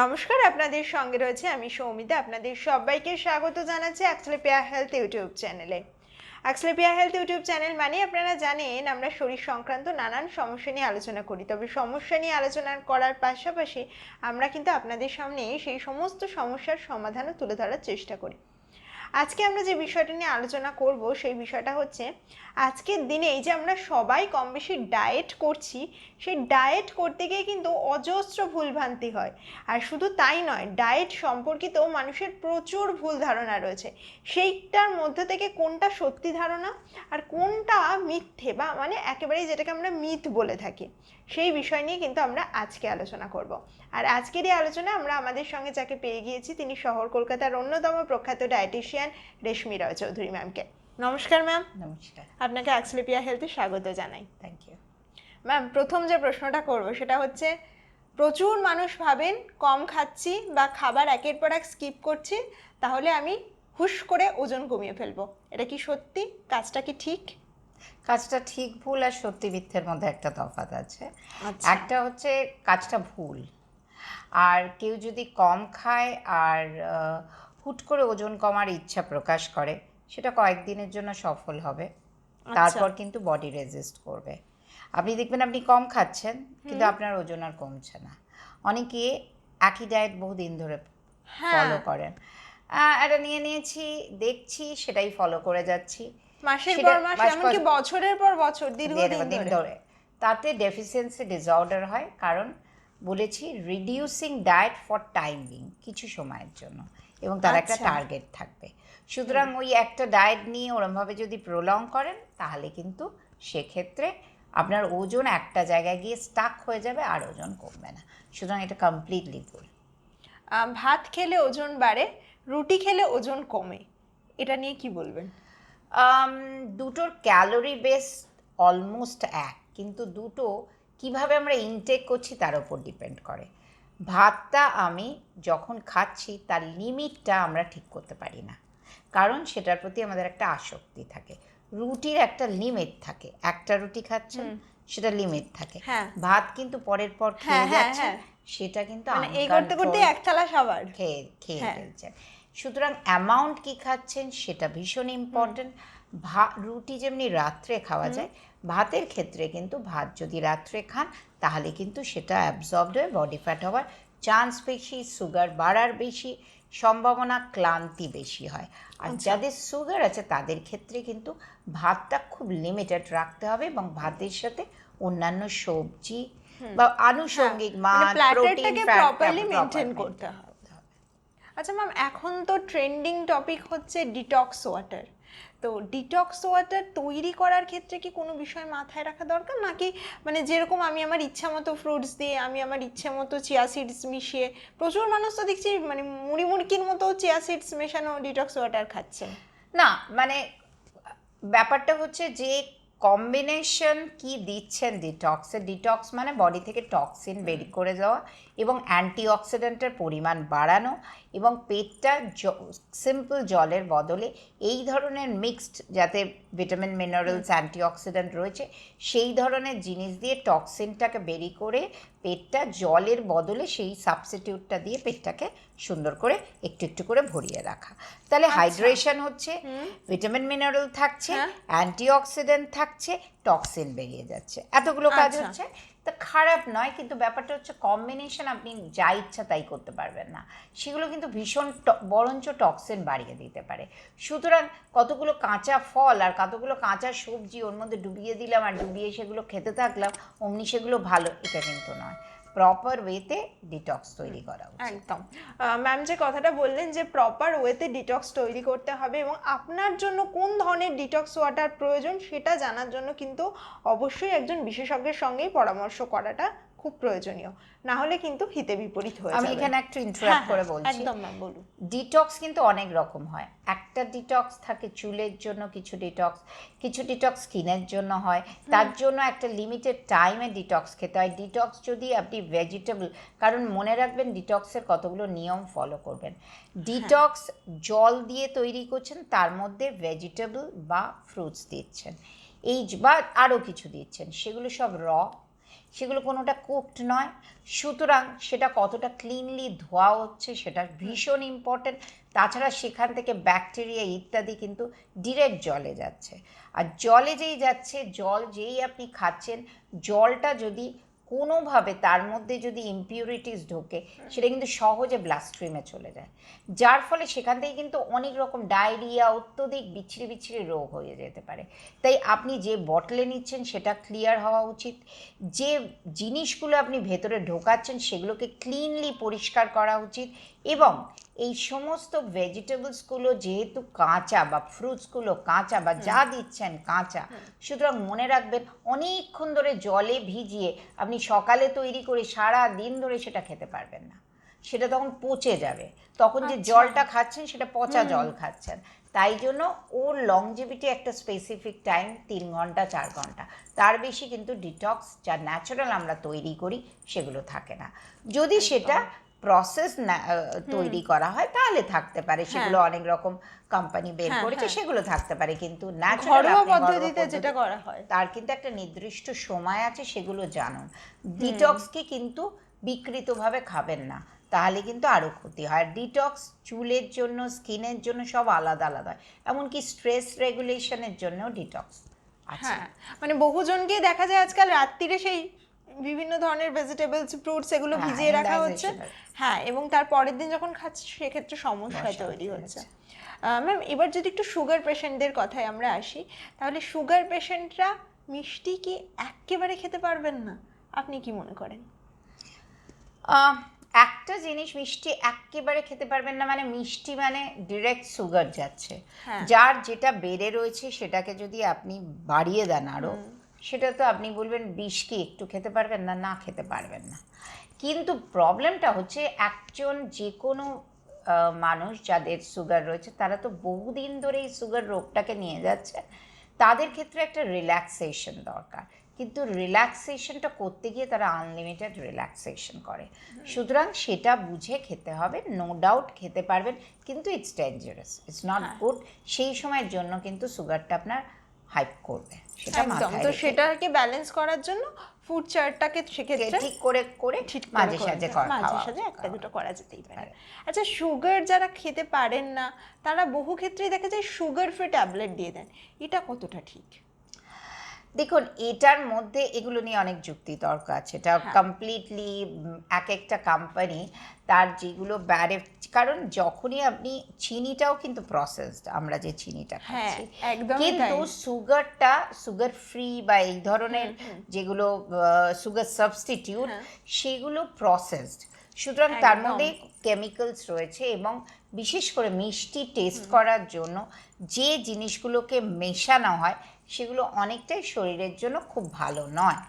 নমস্কার, আপনাদের সঙ্গে রয়েছে আমি সৌমিতা। আপনাদের সবাইকে স্বাগত জানাচ্ছি অ্যাক্সলেপিয়া হেলথ ইউটিউব চ্যানেলে। অ্যাক্সলেপিয়া হেলথ ইউটিউব চ্যানেল মানে আপনারা জানেন, আমরা শরীর সংক্রান্ত নানান সমস্যা নিয়ে আলোচনা করি। তবে সমস্যা নিয়ে আলোচনা করার পাশাপাশি আমরা কিন্তু আপনাদের সামনে সেই সমস্ত সমস্যার সমাধানও তুলে ধরার চেষ্টা করি। আজকে আমরা যে বিষয়টা নিয়ে আলোচনা করব সেই বিষয়টা হচ্ছে, আজকের দিনে এই যে আমরা সবাই কম বেশি ডায়েট করছি, সেই ডায়েট করতে গিয়ে কিন্তু অজস্র ভুলভ্রান্তি হয়। আর শুধু তাই নয় ডায়েট সম্পর্কিত মানুষের প্রচুর ভুল ধারণা রয়েছে। সেইটার মধ্যে থেকে কোনটা সত্যি ধারণা আর কোনটা মিথ্যে বা মানে একেবারেই যেটাকে আমরা মিথ বলে থাকি। সেই বিষয় নিয়ে কিন্তু আমরা আজকে আলোচনা করব। আর আজকের এই আলোচনা আমরা আমাদের সঙ্গে যাকে পেয়ে গিয়েছি তিনি শহর কলকাতার অন্যতম প্রখ্যাত ডায়েটিশিয়ান রেশমি রায় চৌধুরী ম্যামকে নমস্কার ম্যাম নমস্কার। আপনাকে অ্যাক্সলেপিয়া হেলথে স্বাগত জানাই। থ্যাংক ইউ ম্যাম প্রথম যে প্রশ্নটা করব সেটা হচ্ছে প্রচুর মানুষ ভাবেন কম খাচ্ছি বা খাবার একের পর এক স্কিপ করছি তাহলে আমি হুশ করে ওজন কমিয়ে ফেলব। এটা কি সত্যি? কাজটা কি ঠিক? কাজটা ঠিক ভুল আর সত্যি মিথ্যের মধ্যে একটা তফাৎ আছে। আচ্ছা। একটা হচ্ছে কাজটা ভুল। আর কেউ যদি কম খায় আর হুট করে ওজন কমার ইচ্ছা প্রকাশ করে সেটা কয়েকদিনের জন্য সফল হবে। তারপর কিন্তু বডি রেজিস্ট করবে। আপনি দেখবেন আপনি কম খাচ্ছেন কিন্তু আপনার ওজন আর কমছে না। অনেকে একই ডায়েট বহুদিন ধরে হ্যাঁ। ফলো করেন। আহ, এটা নিয়ে নিয়েছি দেখছি সেটাই ফলো করে যাচ্ছি। মাসের পর মাস এমনকি বছরের পর বছর দীর্ঘদিন ধরে। তাতে ডেফিসিয়েন্সি ডিসঅর্ডার হয় কারণ বলেছি রিডিউসিং ডায়েট ফর টাইমিং কিছু সময়ের জন্য এবং তার একটা আচ্ছা। টার্গেট থাকবে। সুতরাং ওই একটা ডায়েট নিয়ে ওরমভাবে যদি প্রলং করেন তাহলে কিন্তু সেক্ষেত্রে আপনার ওজন একটা জায়গায় গিয়ে স্টাক হয়ে যাবে আর ওজন কমবে না। সুতরাং এটা কমপ্লিটলি ভুল। ভাত খেলে ওজন বাড়ে রুটি খেলে ওজন কমে এটা নিয়ে কি বলবেন? দুটোর ক্যালোরি বেস অলমোস্ট এক কিন্তু দুটো কীভাবে আমরা ইনটেক করছি তার উপর ডিপেন্ড করে। ভাতটা আমি যখন খাচ্ছি তার লিমিটটা আমরা ঠিক করতে পারি না কারণ সেটার প্রতি আমাদের একটা আসক্তি থাকে। রুটির একটা লিমিট থাকে। একটা রুটি খাচ্ছেন সেটা লিমিট থাকে। হ্যাঁ। ভাত কিন্তু পরের পর হ্যাঁ, খেয়ে হ্যাঁ, যাচ্ছেন হ্যাঁ। সেটা কিন্তু মানে এই করতে করতে এক থালা খাবার। খেয়ে খেয়ে। ফেলছেন। সুতরাং অ্যামাউন্ট কি খাচ্ছেন সেটা ভীষণ ইম্পর্টেন্ট ভাত রুটি যেমনি রাত্রে খাওয়া যায় ভাতের ক্ষেত্রে কিন্তু ভাত যদি রাত্রে খান তাহলে কিন্তু সেটা অ্যাবজর্বড হয়ে বডি ফ্যাট হওয়ার চান্স বেশি সুগার বাড়ার বেশি সম্ভাবনা ক্লান্তি বেশি হয়। আর যাদের সুগার আছে তাদের ক্ষেত্রে কিন্তু ভাতটা খুব লিমিটেড রাখতে হবে এবং ভাতের সাথে অন্যান্য সবজি বা আনুষঙ্গিক মাছ প্রোটিন প্ল্যাটারটাকে প্রপারলি মেনটেন করতে হবে আচ্ছা ম্যাম এখন তো ট্রেন্ডিং টপিক হচ্ছে ডিটক্স ওয়াটার তো ডিটক্স ওয়াটার তৈরি করার ক্ষেত্রে কি কোনো বিষয় মাথায় রাখা দরকার? নাকি মানে যেরকম আমি আমার ইচ্ছা মতো ফ্রুটস দিয়ে, আমি আমার ইচ্ছে মতো চিয়া সিডস মিশিয়ে, প্রচুর মানুষ তো দেখছি মানে মুড়ি মুড়কির মতো চিয়া সিডস মেশানো ডিটক্স ওয়াটার খাচ্ছেন না মানে ব্যাপারটা হচ্ছে যে কম্বিনেশন কি দিচ্ছেন? ডিটক্সে ডিটক্স মানে বডি থেকে টক্সিন বেরি করে দেওয়া এবং অ্যান্টিঅক্সিডেন্টের পরিমাণ বাড়ানো এবং পেটটা সিম্পল জলের বদলে এই ধরনের মিক্সড যাতে ভিটামিন মিনারেলস অ্যান্টিঅক্সিডেন্ট রয়েছে সেই ধরনের জিনিস দিয়ে টক্সিনটাকে বেরি করে পেটটা জলের বদলে সেই সাবস্টিটিউটটা দিয়ে পেটটাকে সুন্দর করে একটু একটু করে ভরিয়ে রাখা। তাহলে হাইড্রেশন হচ্ছে ভিটামিন মিনারেল থাকছে অ্যান্টি অ্যান্টিঅক্সিডেন্ট থাকছে টক্সিন বেরিয়ে যাচ্ছে। এতগুলো কাজ আচ্ছা। হচ্ছে। তা খারাপ নয়, কিন্তু ব্যাপারটা হচ্ছে কম্বিনেশন আপনি যা ইচ্ছা তাই করতে পারবেন না। সেগুলো কিন্তু ভীষণ বরঞ্চ টক্সিন বাড়িয়ে দিতে পারে। সুতরাং কতগুলো কাঁচা ফল আর কতগুলো কাঁচা সবজি ওর মধ্যে ডুবিয়ে দিলাম আর ডুবিয়ে সেগুলো খেতে থাকলাম, অমনি সেগুলো ভালো, এটা কিন্তু নয়। প্রপার ওয়েতে ডিটক্স তৈরি করা একদম। ম্যাম যে কথাটা বললেন যে প্রপার ওয়েতে ডিটক্স তৈরি করতে হবে এবং আপনার জন্য কোন ধরনের ডিটক্স ওয়াটার প্রয়োজন সেটা জানার জন্য কিন্তু অবশ্যই একজন বিশেষজ্ঞের সঙ্গেই পরামর্শ করাটা খুব প্রয়োজনীয়। না হলে কিন্তু হিতে বিপরীত হয়ে আমি এখানে একটু হ্যাঁ, ইন্টারাক্ট করে হ্যাঁ, বলছি। একদম ম্যাম বলুন। ডিটক্স কিন্তু অনেক রকম হয়। একটা ডিটক্স থাকে চুলের জন্য কিছু ডিটক্স কিছু ডিটক্স স্কিনের জন্য হয়। তার জন্য একটা লিমিটেড টাইমে ডিটক্স খেতে হয়। ডিটক্স যদি আপনি ভেজিটেবল কারণ মনে রাখবেন ডিটক্সের কতগুলো নিয়ম ফলো করবেন। ডিটক্স জল দিয়ে তৈরি করছেন তার মধ্যে ভেজিটেবল বা ফ্রুটস দিচ্ছেন। এই বা আরও কিছু দিচ্ছেন। সেগুলো সব র সেগুলো কোনোটা কুকড নয়। সুতরাং সেটা কতটা ক্লিনলি ধোয়া হচ্ছে সেটা ভীষণ ইম্পর্টেন্ট তাছাড়া সেখান থেকে ব্যাকটেরিয়া ইত্যাদি কিন্তু ডিরেক্ট জলে যাচ্ছে। আর জলে যেই যাচ্ছে, জল যেই আপনি খাচ্ছেন, জলটা যদি কোনোভাবে তার মধ্যে যদি ইম্পিউরিটিস ঢোকে সেটা কিন্তু সহজে ব্লাস্ট্রিমে চলে যায়। যার ফলে সেখান থেকে কিন্তু অনেক রকম ডায়রিয়া অত্যধিক বিচ্ছিরি বিচ্ছিরি রোগ হয়ে যেতে পারে। তাই আপনি যে বটলে নিচ্ছেন সেটা ক্লিয়ার হওয়া উচিত। যে জিনিসগুলো আপনি ভেতরে ঢোকাচ্ছেন সেগুলোকে ক্লিনলি পরিষ্কার করা উচিত। এবং এই সমস্ত ভেজিটেবলসগুলো যেহেতু কাঁচা বা ফ্রুটসগুলো কাঁচা বা যা দিচ্ছেন কাঁচা সুতরাং মনে রাখবেন অনেকক্ষণ ধরে জলে ভিজিয়ে আপনি সকালে তৈরি করে সারা দিন ধরে সেটা খেতে পারবেন না। সেটা তখন পচে যাবে। তখন যে আচ্ছা। জলটা খাচ্ছেন সেটা পচা জল খাচ্ছেন। তাই জন্য ওর লংজিভিটি একটা স্পেসিফিক টাইম তিন ঘণ্টা চার ঘণ্টা। তার বেশি কিন্তু ডিটক্স যা ন্যাচারাল আমরা তৈরি করি সেগুলো থাকে না। যদি সেটা প্রসেস তৈরি করা হয় তাহলে থাকতে পারে। সেগুলো অনেক রকম কোম্পানি বের হ্যাঁ, করেছে হ্যাঁ। সেগুলো থাকতে পারে কিন্তু ন্যাচারাল ঘরোয়া পদ্ধতিতে যেটা করা হয়। তার কিন্তু একটা নির্দিষ্ট সময় আছে সেগুলো জানুন। ডিটক্সকে কিন্তু বিকৃতভাবে খাবেন না তাহলে কিন্তু আরও ক্ষতি হয়। আর ডিটক্স চুলের জন্য স্কিনের জন্য সব আলাদা আলাদা হয়। এমনকি স্ট্রেস রেগুলেশনের জন্যও ডিটক্স আছে। হ্যাঁ মানে বহুজনকে দেখা যায় আজকাল রাত্রিরে সেই বিভিন্ন ধরনের ভেজিটেবলস ফ্রুটস এগুলো হ্যাঁ, ভিজিয়ে রাখা হচ্ছে। হ্যাঁ এবং তার পরের দিন যখন খাচ্ছে সেক্ষেত্রে সমস্যা তৈরি হচ্ছে, হচ্ছে। ম্যাম এবার যদি একটু সুগার পেশেন্টদের কথায় আমরা আসি তাহলে সুগার পেশেন্টরা মিষ্টি কি একেবারে খেতে পারবেন না? আপনি কি মনে করেন? একটা জিনিস মিষ্টি একেবারে খেতে পারবেন না মানে মিষ্টি মানে ডিরেক্ট সুগার যাচ্ছে। হ্যাঁ। যার যেটা বেড়ে রয়েছে সেটাকে যদি আপনি বাড়িয়ে দেন আরও সেটা তো আপনি বলবেন বিষ কি একটু খেতে পারবেন না না খেতে পারবেন না। কিন্তু প্রবলেমটা হচ্ছে একজন যে কোনো মানুষ যাদের সুগার রয়েছে তারা তো বহুদিন ধরে এই সুগার রোগটাকে নিয়ে যাচ্ছে। তাদের ক্ষেত্রে একটা রিল্যাক্সেশন দরকার। কিন্তু রিল্যাক্সেশনটা করতে গিয়ে তারা আনলিমিটেড রিল্যাক্সেশন করে। সুতরাং সেটা বুঝে খেতে হবে নো ডাউট খেতে পারবেন কিন্তু it's dangerous it's not good সেই সময়ের জন্য কিন্তু সুগারটা আপনার হাইপ করবে। সেটা একদম। তো সেটাকে ব্যালেন্স করার জন্য ফুড চার্টটাকে সেক্ষেত্রে ঠিক করে করে ঠিক মাঝে সাঝে করা মাঝে সাঝে একটা দুটো করা যেতেই পারে। পারে। আচ্ছা সুগার যারা খেতে পারেন না তারা বহু ক্ষেত্রেই দেখা যায় সুগার ফ্রি ট্যাবলেট দিয়ে দেন। এটা কতটা ঠিক? দেখুন এটার মধ্যে এগুলো নিয়ে অনেক যুক্তি তর্ক আছে। এটা। কমপ্লিটলি এক একটা কোম্পানি তার যেগুলো ব্যারে কারণ যখনই আপনি চিনিটাও কিন্তু প্রসেসড আমরা যে চিনিটা হ্যাঁ খাচ্ছি। কিন্তু সুগারটা সুগার ফ্রি বা এই ধরনের যেগুলো সুগার সাবস্টিটিউট হ্যাঁ। সেগুলো প্রসেসড সুতরাং তার মধ্যে কেমিক্যালস রয়েছে এবং বিশেষ করে মিষ্টি টেস্ট করার জন্য যে জিনিসগুলোকে মেশানো হয় সেগুলো অনেকটাই শরীরের জন্য খুব ভালো নয়।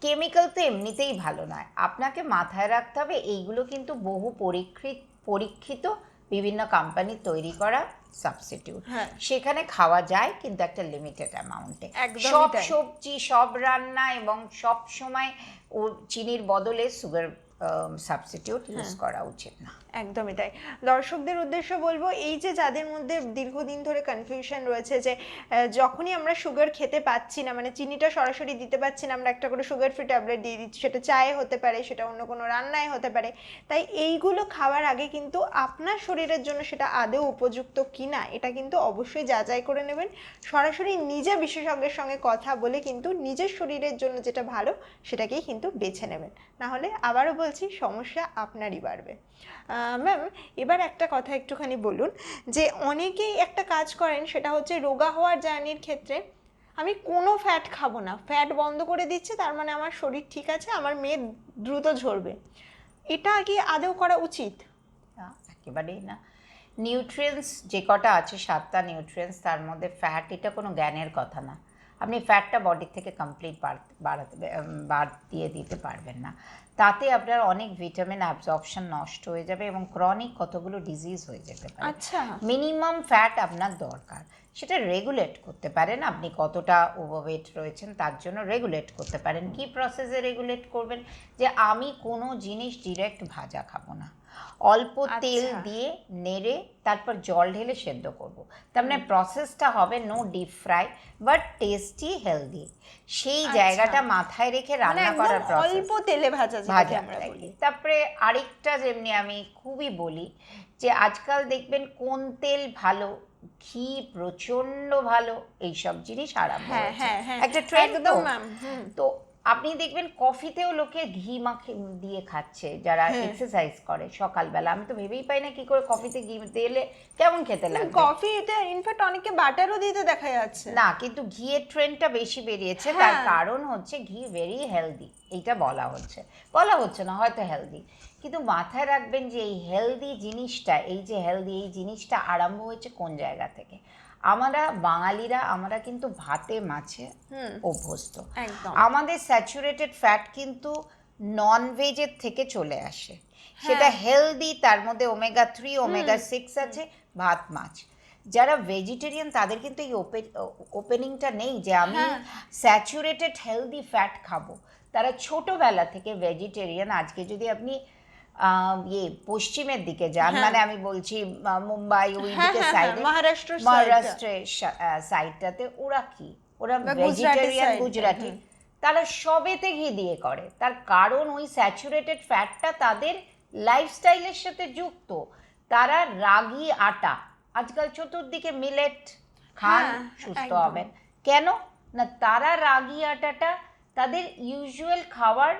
কেমিক্যাল তো এমনিতেই ভালো নয়। আপনাকে মাথায় রাখতে হবে এইগুলো কিন্তু বহু পরীক্ষিত পরীক্ষিত বিভিন্ন কোম্পানির তৈরি করা সাবস্টিটিউট হ্যাঁ। সেখানে খাওয়া যায় কিন্তু একটা লিমিটেড অ্যামাউন্টে সব সবজি সব রান্না এবং সব সময় ও চিনির বদলে সুগার সাবস্টিটিউট ইউজ। করা উচিত না। একদমই তাই। দর্শকদের উদ্দেশ্য বলব, এই যে যাদের মধ্যে দীর্ঘদিন ধরে কনফিউশন রয়েছে যে যখনই আমরা সুগার খেতে পাচ্ছি না মানে চিনিটা সরাসরি দিতে পারছি না, আমরা একটা করে সুগার ফ্রি ট্যাবলেট দিয়ে দিচ্ছি, সেটা চায়ে হতে পারে, সেটা অন্য কোনো রান্নায় হতে পারে, তাই এইগুলো খাওয়ার আগে কিন্তু আপনার শরীরের জন্য সেটা আদৌ উপযুক্ত কিনা, এটা কিন্তু অবশ্যই যাচাই করে নেবেন। সরাসরি নিজে বিশেষজ্ঞের সঙ্গে কথা বলে কিন্তু নিজের শরীরের জন্য যেটা ভালো, সেটাকেই কিন্তু বেছে নেবেন। না হলে আবারও বলছি, সমস্যা আপনারই বাড়বে। ম্যাম এবার একটা কথা একটুখানি বলুন, যে অনেকেই একটা কাজ করেন, সেটা হচ্ছে রোগা হওয়ার জার্নির ক্ষেত্রে, আমি কোনো ফ্যাট খাব না। ফ্যাট বন্ধ করে দিচ্ছে, তার মানে আমার শরীর ঠিক আছে, আমার মেয়ে দ্রুত ঝরবে। এটা কি আদৌ করা উচিত? একেবারেই না। নিউট্রিয়েন্টস যে কটা আছে, সাতটা নিউট্রিয়েন্টস তার মধ্যে ফ্যাট এটা কোনো জ্ঞানের কথা না। আপনি ফ্যাটটা বডি থেকে কমপ্লিট বাড়াতে বাদ দিয়ে দিতে পারবেন না। তাতে আপনার অনেক ভিটামিন অ্যাবজর্পশন নষ্ট হয়ে যাবে এবং ক্রনিক কতগুলো ডিজিজ হয়ে যেতে পারে। আচ্ছা। মিনিমাম ফ্যাট আপনার দরকার। সেটা রেগুলেট করতে পারেন আপনি কতটা ওভারওয়েট রয়েছেন তার জন্য রেগুলেট করতে পারেন। কি প্রসেসে রেগুলেট করবেন? যে আমি কোনো জিনিস ডিরেক্ট ভাজা খাব না। অল্প তেল আচ্ছা। দিয়ে নেড়ে তারপর জল ঢেলে সেদ্ধ করব। তার মানে প্রসেসটা হবে no deep fry but tasty healthy সেই আচ্ছা। জায়গাটা মাথায় রেখে মানে রান্না করার প্রসেস অল্প তেলে ভাজা ভাজা আমরা বলি। তারপরে আরেকটা যেমনি আমি খুবই বলি যে আজকাল দেখবেন কোন তেল ভালো ঘি প্রচণ্ড ভালো এইসব জিনিস আরাম হ্যাঁ হ্যাঁ হ্যাঁ একটা ট্রেন্ড ম্যাম হুম। তো আপনি দেখবেন কফিতেও লোকে ঘি মাখে দিয়ে খাচ্ছে যারা হ্যাঁ। এক্সারসাইজ করে সকালবেলা। আমি তো ভেবেই পাই না কি করে কফিতে ঘি দিলে কেমন খেতে লাগবে? কফিতে ইনফ্যাক্ট অনেকে বাটারও দিতে দেখা যাচ্ছে। না কিন্তু ঘিয়ের ট্রেন্ডটা বেশি বেরিয়েছে। তার হ্যাঁ। কারণ হচ্ছে ঘি ভেরি হেলদি এইটা বলা হচ্ছে। বলা হচ্ছে না হয়তো হেলদি কিন্তু মাথায় রাখবেন যে এই হেলদি জিনিসটা এই যে হেলদি এই জিনিসটা আরম্ভ হয়েছে কোন জায়গা থেকে? আমরা বাঙালিরা আমরা কিন্তু ভাতে মাছে অভ্যস্ত। আমাদের স্যাচুরেটেড ফ্যাট কিন্তু নন ভেজের থেকে চলে আসে। সেটা হেলদি তার মধ্যে ওমেগা থ্রি ওমেগা সিক্স আছে ভাত মাছ। যারা ভেজিটেরিয়ান তাদের কিন্তু এই ওপেনিংটা নেই যে আমি হ্যাঁ। স্যাচুরেটেড হেলদি ফ্যাট খাব। তারা ছোটবেলা থেকে ভেজিটেরিয়ান আজকে যদি আপনি ইয়ে পশ্চিমের দিকে যান। হ্যাঁ। মানে আমি বলছি মুম্বাই ওই হ্যাঁ দিকে হ্যাঁ হ্যাঁ সাইডে মহারাষ্ট্র মহারাষ্ট্রের সাইডটাতে ওরা কি? ওরা ভেজিটেরিয়ান গুজরাটি তারা সবেতে ঘি দিয়ে করে। তার কারণ ওই স্যাচুরেটেড ফ্যাটটা তাদের লাইফস্টাইলের সাথে যুক্ত। তারা রাগি আটা। আজকাল চতুর্দিকে মিলেট খান হ্যাঁ, সুস্থ। হবেন। কেন? না তারা রাগি আটাটা তাদের ইউজুয়াল খাওয়ার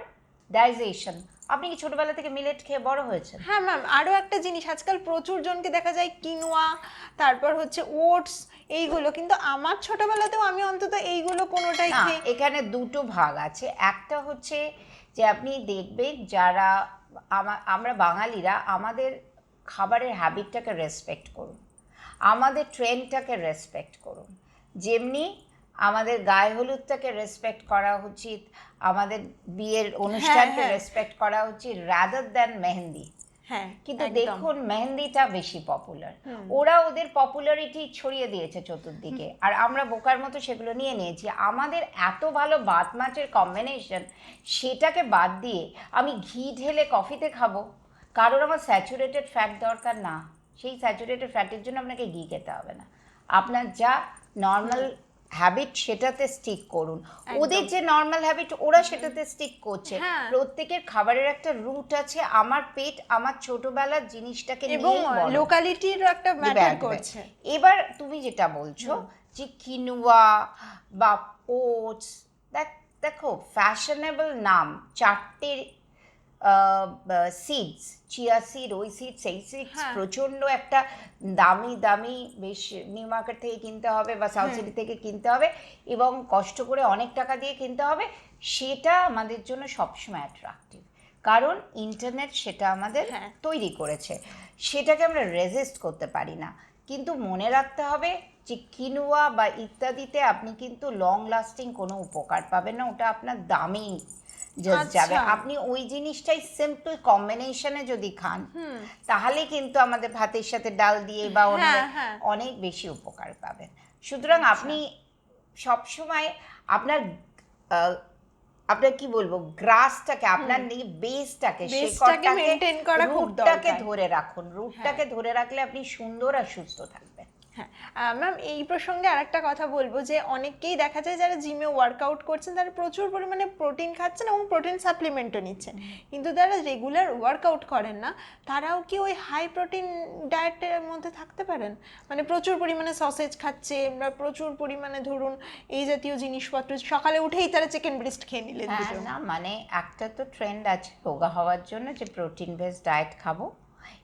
ডাইজেশন আপনি কি ছোটবেলা থেকে মিলেট খেয়ে বড় হয়েছেন? হ্যাঁ ম্যাম আরও একটা জিনিস আজকাল প্রচুর জনকে দেখা যায় কিনোয়া তারপর হচ্ছে ওটস এইগুলো। কিন্তু আমার ছোটবেলাতেও আমি অন্তত এইগুলো কোনোটাই খেয়ে এখানে দুটো ভাগ আছে। একটা হচ্ছে যে আপনি দেখবেন যারা আমরা বাঙালিরা আমাদের খাবারের হ্যাবিটটাকে রেসপেক্ট করুন। আমাদের ট্রেন্ডটাকে রেসপেক্ট করুন। যেমনি আমাদের গায়ে হলুদটাকে রেসপেক্ট করা উচিত আমাদের বিয়ের অনুষ্ঠানকে হ্যাঁ। রেসপেক্ট করা উচিত রাদার দ্যান মেহেন্দি। হ্যাঁ কিন্তু দেখুন মেহেন্দিটা বেশি পপুলার ওরা ওদের পপুলারিটি ছড়িয়ে দিয়েছে চতুর্দিকে। আর আমরা বোকার মতো সেগুলো নিয়ে নিয়েছি। আমাদের এত ভালো ভাত মাছের কম্বিনেশন সেটাকে বাদ দিয়ে আমি ঘি ঢেলে কফিতে খাব। কারোর আমার স্যাচুরেটেড ফ্যাট দরকার না। সেই স্যাচুরেটেড ফ্যাটের জন্য আপনাকে ঘি খেতে হবে না। আপনার যা নর্মাল হ্যাবিট সেটাতে স্টিক করুন। ওদের যে নর্মাল হ্যাবিট ওরা সেটাতে স্টিক করছে। হ্যাঁ। প্রত্যেকের খাবারের একটা রুট আছে আমার পেট আমার ছোটবেলার জিনিসটাকে এবং। লোকালিটিরও একটা ম্যাটার করছে। এবার তুমি যেটা বলছো যে কিনুয়া বা ওটস দেখ দেখো ফ্যাশনেবল নাম চারটে সিডস চিয়া সিড ওই সিডস এই সিডস হ্যাঁ। প্রচণ্ড একটা দামি দামি বেশ নিউ মার্কেট থেকে কিনতে হবে বা সাউথ সিটি থেকে কিনতে হবে এবং কষ্ট করে অনেক টাকা দিয়ে কিনতে হবে সেটা আমাদের জন্য সবসময় অ্যাট্রাকটিভ কারণ ইন্টারনেট সেটা আমাদের হ্যাঁ। তৈরি করেছে। সেটাকে আমরা রেজিস্ট করতে পারি না। কিন্তু মনে রাখতে হবে যে কিনুয়া বা ইত্যাদিতে আপনি কিন্তু লং লাস্টিং কোনো উপকার পাবেন না ওটা আপনার দামেই just আচ্ছা। যাবে আপনি ওই জিনিসটাই সিম্পল কম্বিনেশনে যদি খান তাহলে কিন্তু আমাদের ভাতের সাথে ডাল দিয়ে বা হ্যাঁ, হ্যাঁ। অনেক বেশি উপকার পাবেন সুতরাং আপনি সবসময় আপনার আপনার কি বলব গ্রাসটাকে আপনার বেসটাকে খুব রুটটাকে। হ্যাঁ। ধরে রাখুন রুটটাকে ধরে রাখলে আপনি সুন্দর আর সুস্থ থাকবেন হ্যাঁ ম্যাম এই প্রসঙ্গে আরেকটা কথা বলব যে অনেককেই দেখা যায় যারা জিমে ওয়ার্কআউট করছেন তারা প্রচুর পরিমাণে প্রোটিন খাচ্ছেন এবং প্রোটিন সাপ্লিমেন্টও নিচ্ছেন। কিন্তু যারা রেগুলার ওয়ার্কআউট করেন না তারাও কি ওই হাই প্রোটিন ডায়েটের মধ্যে থাকতে পারেন? মানে প্রচুর পরিমাণে সসেজ খাচ্ছে বা প্রচুর পরিমাণে ধরুন এই জাতীয় জিনিসপত্র সকালে উঠেই তারা চিকেন ব্রেস্ট খেয়ে নিলেন হ্যাঁ না মানে একটা তো ট্রেন্ড আছে রোগা হওয়ার জন্য যে প্রোটিন বেস ডায়েট খাব।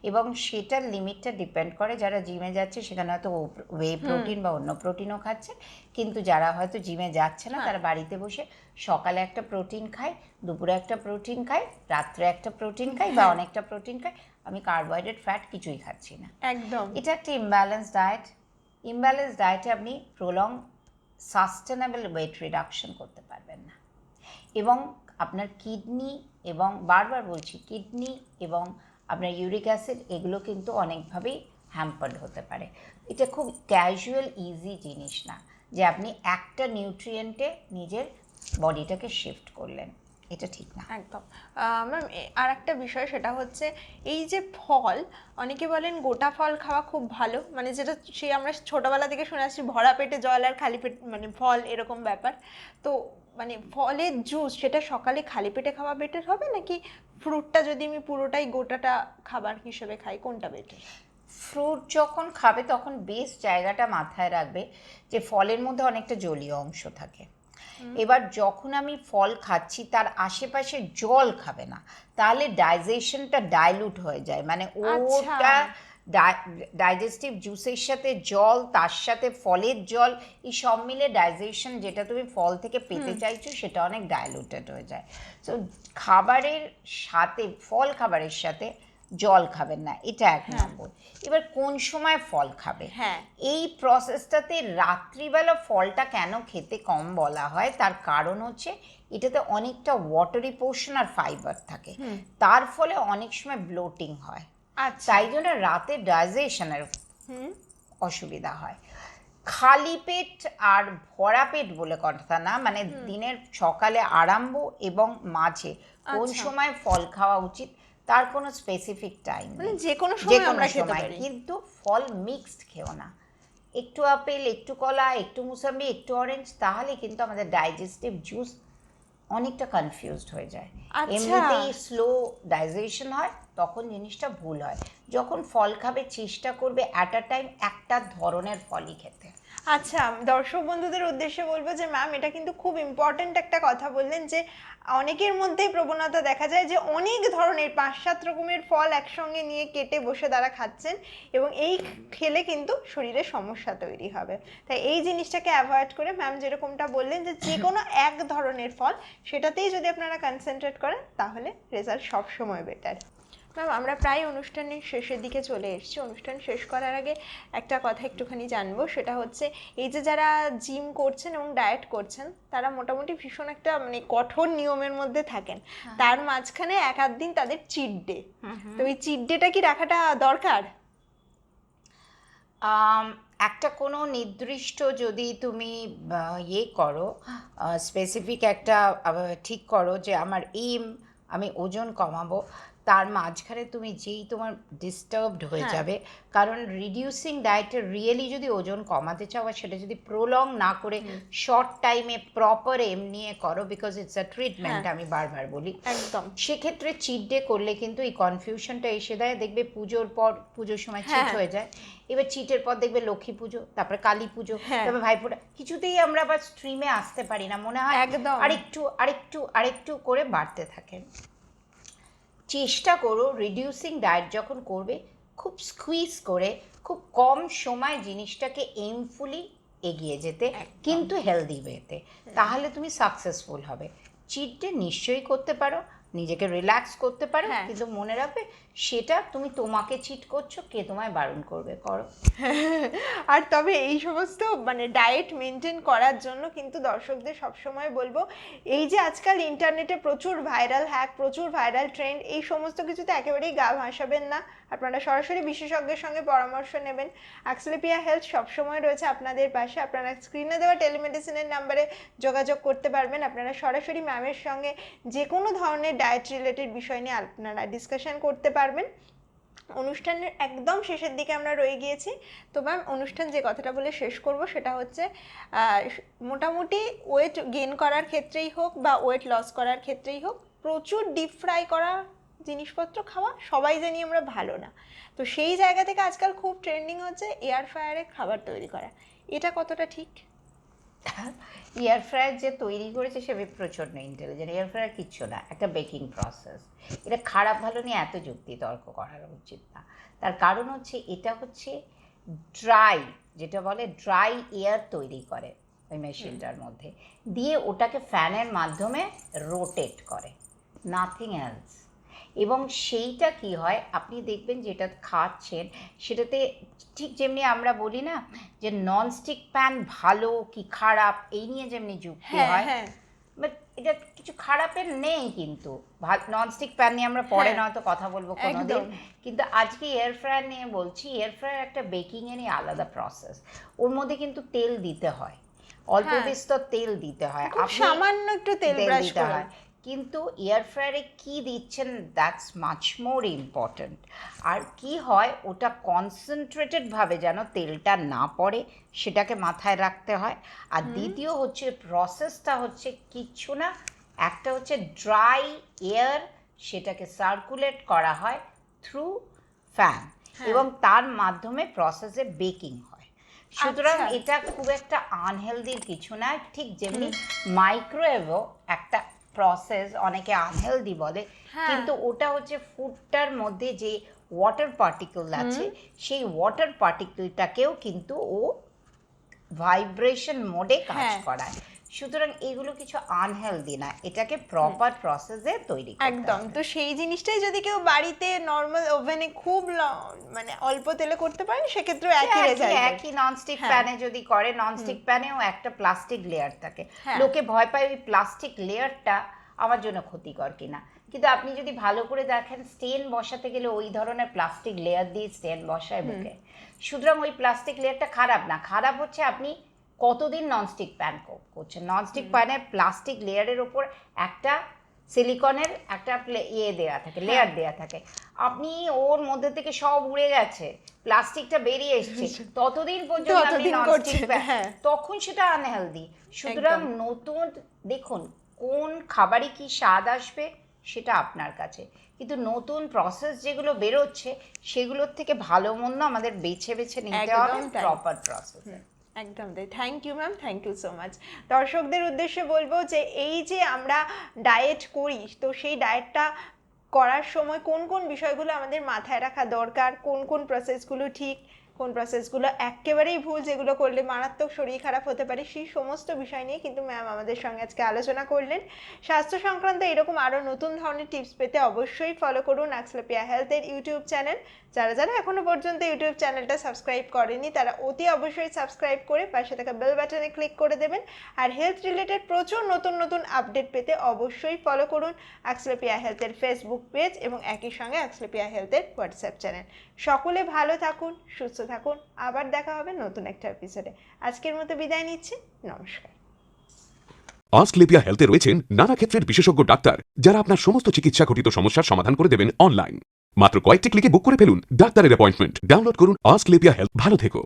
এবং সেটার লিমিটটা ডিপেন্ড করে যারা জিমে যাচ্ছে সেখানে হয়তো ওয়ে প্রোটিন বা অন্য প্রোটিনও খাচ্ছে। কিন্তু যারা হয়তো জিমে যাচ্ছে না হ্যাঁ। তারা বাড়িতে বসে সকালে একটা প্রোটিন খায় দুপুরে একটা প্রোটিন খায় রাত্রে একটা প্রোটিন খায় বা হ্যাঁ। অনেকটা প্রোটিন খায় আমি কার্বোহাইড্রেট ফ্যাট কিছুই খাচ্ছি না। একদম। এটা একটা ইমব্যালেন্স ডায়েট ইমব্যালেন্স ডায়েটে আপনি প্রলং সাস্টেনেবল ওয়েট রিডাকশন করতে পারবেন না। এবং আপনার কিডনি এবং বারবার বলছি কিডনি এবং আপনার ইউরিক অ্যাসিড এগুলো কিন্তু অনেকভাবেই হ্যাম্পার্ড হতে পারে। এটা খুব ক্যাজুয়াল ইজি জিনিস না যে আপনি একটা নিউট্রিয়েন্টে নিজের বডিটাকে শিফট করলেন। এটা ঠিক না। একদম। ম্যাম আর একটা বিষয় সেটা হচ্ছে এই যে ফল, অনেকে বলেন গোটা ফল খাওয়া খুব ভালো। মানে যেটা সে আমরা ছোটবেলা থেকে শুনে আসছি, ভরা পেটে জল আর খালি পেট মানে ফল এরকম ব্যাপার। তো মানে ফলের জুস সেটা সকালে খালি পেটে খাওয়া বেটার হবে নাকি ফ্রুটটা যদি আমি পুরোটাই গোটাটা খাবার হিসেবে খাই কোনটা বেটার ফ্রুট যখন খাবে তখন বেশ জায়গাটা মাথায় রাখবে যে ফলের মধ্যে অনেকটা জলীয় অংশ থাকে। এবার যখন আমি ফল খাচ্ছি তার আশেপাশে জল খাবে না তাহলে ডাইজেশনটা ডাইলুট হয়ে যায়। মানে আচ্ছা। ওটা ডাইজেস্টিভ জুসের সাথে জল তার সাথে ফলের জল এই সব মিলে ডাইজেশন যেটা তুমি ফল থেকে পেতে চাইছো সেটা অনেক ডাইলুটেড হয়ে যায়। তো খাবারের সাথে ফল খাবারের সাথে জল খাবেন না এটা এক নম্বর। এবার কোন সময় ফল খাবে? হ্যাঁ। এই প্রসেসটাতে রাত্রিবেলা ফলটা কেন খেতে কম বলা হয়? তার কারণ হচ্ছে এটাতে অনেকটা ওয়াটারি পোর্শন আর ফাইবার থাকে। তার ফলে অনেক সময় ব্লোটিং হয়। আচ্ছা। তাই জন্য রাতে ডাইজেশনের হুম। অসুবিধা হয়। খালি পেট আর ভরা পেট বলে কথা না মানে দিনের সকালে আরম্ভ এবং মাঝে কোন আচ্ছা। সময় ফল খাওয়া উচিত তার কোনো স্পেসিফিক টাইম মানে যে কোনো যে সময় কোনো আমরা খেতে সময় পারি। কিন্তু ফল মিক্সড খেও না। একটু আপেল একটু কলা একটু মুসাম্বি একটু অরেঞ্জ তাহলে কিন্তু আমাদের ডাইজেস্টিভ জুস অনেকটা কনফিউজড হয়ে যায়। আচ্ছা। এমনিতেই স্লো ডাইজেশন হয় তখন জিনিসটা ভুল হয়। যখন ফল খাবে, চেষ্টা করবে অ্যাট আ টাইম একটা ধরনের ফলই খেতে। আচ্ছা দর্শক বন্ধুদের উদ্দেশ্যে বলব যে ম্যাম এটা কিন্তু খুব ইম্পর্ট্যান্ট একটা কথা বললেন যে, অনেকের মধ্যেই প্রবণতা দেখা যায় যে, অনেক ধরনের পাঁচ সাত রকমের ফল একসঙ্গে নিয়ে কেটে বসে তারা খাচ্ছেন এবং এই খেলে কিন্তু শরীরে সমস্যা তৈরি হবে। তাই এই জিনিসটাকে অ্যাভয়েড করে ম্যাম যেরকমটা বললেন যে যে কোনো এক ধরনের ফল, সেটাতেই যদি আপনারা কনসেন্ট্রেট করেন, তাহলে রেজাল্ট সবসময় বেটার ম্যাম আমরা প্রায় অনুষ্ঠানের শেষের দিকে চলে এসেছি। অনুষ্ঠান শেষ করার আগে একটা কথা একটুখানি জানব সেটা হচ্ছে এই যে যারা জিম করছেন এবং ডায়েট করছেন তারা মোটামুটি ভীষণ একটা মানে কঠোর নিয়মের মধ্যে থাকেন। তার মাঝখানে এক আধ দিন তাদের চিট ডে তো ওই চিট ডেটা কি রাখাটা দরকার? একটা কোনো নির্দিষ্ট যদি তুমি ইয়ে করো স্পেসিফিক একটা ঠিক করো যে আমার এইম আমি ওজন কমাবো তার মাঝখানে তুমি যেই তোমার ডিস্টার্বড হয়ে হ্যাঁ। যাবে কারণ রিডিউসিং ডায়েটে রিয়েলি যদি ওজন কমাতে চাও আর সেটা যদি প্রলং না করে শর্ট টাইমে প্রপার এম নিয়ে করো বিকজ ইটস আ ট্রিটমেন্ট। আমি বারবার বলি একদম সেক্ষেত্রে চিট ডে করলে কিন্তু এই কনফিউশনটা এসে দেয় দেখবে পুজোর পর পুজোর সময় চিট হ্যাঁ। হয়ে যায় এবার চিটের পর দেখবে লক্ষ্মী পুজো তারপরে কালী পুজো হ্যাঁ। তারপরে ভাইফোঁটা কিছুতেই আমরা আবার স্ট্রিমে আসতে পারি না মনে হয় একদম। আরেকটু আরেকটু আরেকটু করে বাড়তে থাকে চেষ্টা করো রিডিউসিং ডায়েট যখন করবে খুব স্কুইজ করে খুব কম সময় জিনিসটাকে এমফুলি এগিয়ে যেতে কিন্তু হেলদি ওয়েতে তাহলে তুমি সাকসেসফুল হবে। চিট ডে নিশ্চয়ই করতে পারো নিজেকে রিল্যাক্স করতে পারো হ্যাঁ। কিন্তু মনে রাখবে সেটা তুমি তোমাকে চিট করছ, কে তোমায় বারণ করবে, করো। আর তবে এই সমস্ত মানে ডায়েট মেনটেন করার জন্য কিন্তু দর্শকদের সবসময় বলব, এই যে আজকাল ইন্টারনেটে প্রচুর ভাইরাল হ্যাক প্রচুর ভাইরাল ট্রেন্ড এই সমস্ত কিছুতে একেবারেই গা ভাসাবেন না। আপনারা সরাসরি বিশেষজ্ঞের সঙ্গে পরামর্শ নেবেন। অ্যাক্সলেপিয়া হেলথ সবসময় রয়েছে আপনাদের পাশে। আপনারা স্ক্রিনে দেওয়া টেলিমেডিসিনের নাম্বারে যোগাযোগ করতে পারবেন। আপনারা সরাসরি ম্যামের সঙ্গে যে কোনো ধরনের ডায়েট রিলেটেড বিষয় নিয়ে আপনারা ডিসকাশন করতে পারবেন। অনুষ্ঠানের একদম শেষের দিকে আমরা রয়ে গিয়েছি। তো ম্যাম অনুষ্ঠান যে কথাটা বলে শেষ করব সেটা হচ্ছে মোটামুটি ওয়েট গেন করার ক্ষেত্রেই হোক বা ওয়েট লস করার ক্ষেত্রেই হোক, প্রচুর ডিপ ফ্রাই করা জিনিসপত্র খাওয়া সবাই জানি আমরা ভালো না। তো সেই জায়গা থেকে আজকাল খুব ট্রেন্ডিং হচ্ছে এয়ার ফ্রায়ারে খাবার তৈরি করা। এটা কতটা ঠিক? এয়ার ফ্রায়ার যে তৈরি করেছে সে প্রচণ্ড ইন্টেলিজেন্ট এয়ার ফ্রায়ার কিচ্ছু না, একটা বেকিং প্রসেস এটা খারাপ ভালো নিয়ে এত যুক্তি তর্ক করার উচিত না। তার কারণ হচ্ছে, এটা হচ্ছে ড্রাই যেটা বলে ড্রাই এয়ার তৈরি করে ওই মেশিনটার মধ্যে। দিয়ে ওটাকে ফ্যানের মাধ্যমে রোটেট করে। নাথিং এলস এবং সেইটা কি হয়? আপনি দেখবেন যেটা খাচ্ছেন সেটাতে ঠিক যেমনি আমরা বলি না যে ননস্টিক প্যান ভালো কি খারাপ এই নিয়ে যেমনি যুক্তি হ্যাঁ হয় হ্যাঁ। বাট এটা কিছু খারাপের নেই কিন্তু। ননস্টিক প্যান নিয়ে আমরা পরে হ্যাঁ, নয়তো কথা বলব কোনোদিন। কিন্তু আজকে এয়ার ফ্রায়ার নিয়ে বলছি এয়ার ফ্রায়ার একটা বেকিং এরই আলাদা প্রসেস ওর মধ্যে কিন্তু তেল দিতে হয়। অল্প। বিস্তর তেল দিতে হয়। সামান্য একটু তেল দিতে হয়। কিন্তু এয়ার ফ্রায়ারে কী দিচ্ছেন দ্যাটস মাচ মোর ইম্পর্ট্যান্ট আর কি হয় ওটা কনসেন্ট্রেটেড ভাবে যেন তেলটা না পড়ে সেটাকে মাথায় রাখতে হয়। আর দ্বিতীয় হচ্ছে প্রসেসটা হচ্ছে কিচ্ছু না একটা হচ্ছে ড্রাই এয়ার সেটাকে সার্কুলেট করা হয় থ্রু ফ্যান। এবং তার মাধ্যমে প্রসেসে বেকিং হয়। সুতরাং আচ্ছা। এটা খুব একটা আনহেলদির কিছু না ঠিক যেমনি মাইক্রোওয়েভও একটা প্রসেস অনেকে আনহেলদি বলে হ্যাঁ। কিন্তু ওটা হচ্ছে ফুডটার মধ্যে যে ওয়াটার পার্টিকেল আছে সেই ওয়াটার পার্টিকেলটাকেও কিন্তু ও ভাইব্রেশন মোডে কাজ হ্যাঁ। করায় সুতরাং এগুলো কিছু আনহেলদি না এটাকে প্রপার প্রসেসে তৈরি একদম। তো সেই জিনিসটাই যদি কেউ বাড়িতে নর্মাল ওভেনে খুব মানে অল্প তেলে করতে পারেন সেক্ষেত্রে একই রেজাল্ট একই ননস্টিক। প্যানে যদি করে ননস্টিক প্যানেও একটা প্লাস্টিক লেয়ার থাকে। হ্যাঁ। লোকে ভয় পায় ওই প্লাস্টিক লেয়ারটা আমার জন্য ক্ষতিকর কিনা। কিন্তু আপনি যদি ভালো করে দেখেন স্টেন বসাতে গেলে ওই ধরনের প্লাস্টিক লেয়ার দিয়ে স্টেন বসায় বুকে সুতরাং ওই প্লাস্টিক লেয়ারটা খারাপ না। খারাপ হচ্ছে আপনি কতদিন ননস্টিক প্যান করছেন ননস্টিক প্যানের প্লাস্টিক লেয়ারের ওপর একটা সিলিকনের একটা ইয়ে দেওয়া থাকে লেয়ার দেওয়া থাকে। আপনি ওর মধ্যে থেকে সব উড়ে গেছে প্লাস্টিকটা বেরিয়ে এসছে। ততদিন পর্যন্ত আপনি ননস্টিক হ্যাঁ। তখন সেটা আনহেলদি সুতরাং নতুন দেখুন কোন খাবারে কি স্বাদ আসবে সেটা আপনার কাছে। কিন্তু নতুন প্রসেস যেগুলো বেরোচ্ছে সেগুলোর থেকে ভালো মন্দ আমাদের বেছে বেছে নিতে হবে প্রপার প্রসেসে একদম thank you ma'am thank you so much দর্শকদের উদ্দেশ্যে বলব যে, এই যে আমরা ডায়েট করি, তো সেই ডায়েটটা করার সময় কোন কোন বিষয়গুলো আমাদের মাথায় রাখা দরকার? কোন কোন প্রসেসগুলো ঠিক? কোন প্রসেসগুলো একেবারেই ভুল যেগুলো করলে মারাত্মক শরীর খারাপ হতে পারে, সেই সমস্ত বিষয় নিয়ে কিন্তু ম্যাম আমাদের সঙ্গে আজকে আলোচনা করলেন। স্বাস্থ্য সংক্রান্ত এরকম আরও নতুন ধরনের টিপস পেতে অবশ্যই ফলো করুন অ্যাক্সলোপিয়া হেলথের ইউটিউব চ্যানেল যারা যারা এখনও পর্যন্ত ইউটিউব চ্যানেলটা সাবস্ক্রাইব করেনি তারা অতি অবশ্যই সাবস্ক্রাইব করে পাশে থাকা বেল বাটনে ক্লিক করে দেবেন। আর হেলথ রিলেটেড প্রচুর নতুন নতুন আপডেট পেতে অবশ্যই ফলো করুন অ্যাক্সলোপিয়া হেলথের ফেসবুক পেজ এবং একই সঙ্গে অ্যাক্সলোপিয়া হেলথের হোয়াটসঅ্যাপ চ্যানেল সকলে ভালো থাকুন, সুস্থ থাকুন। আবার দেখা হবে নতুন একটা এপিসোডে আজকের মতো বিদায় নিচ্ছি। নমস্কার। অস্টলেপিয়া হেলথে রয়েছেন নানা ক্ষেত্রের বিশেষজ্ঞ ডাক্তার, যারা আপনার সমস্ত চিকিৎসা ঘটিত সমস্যার সমাধান করে দেবেন অনলাইন মাত্র কয়েকটি ক্লিকে বুক করে ফেলুন ডাক্তারের অ্যাপয়েন্টমেন্ট ডাউনলোড করুন অস্টলেপিয়া হেলথ। ভালো থেকো।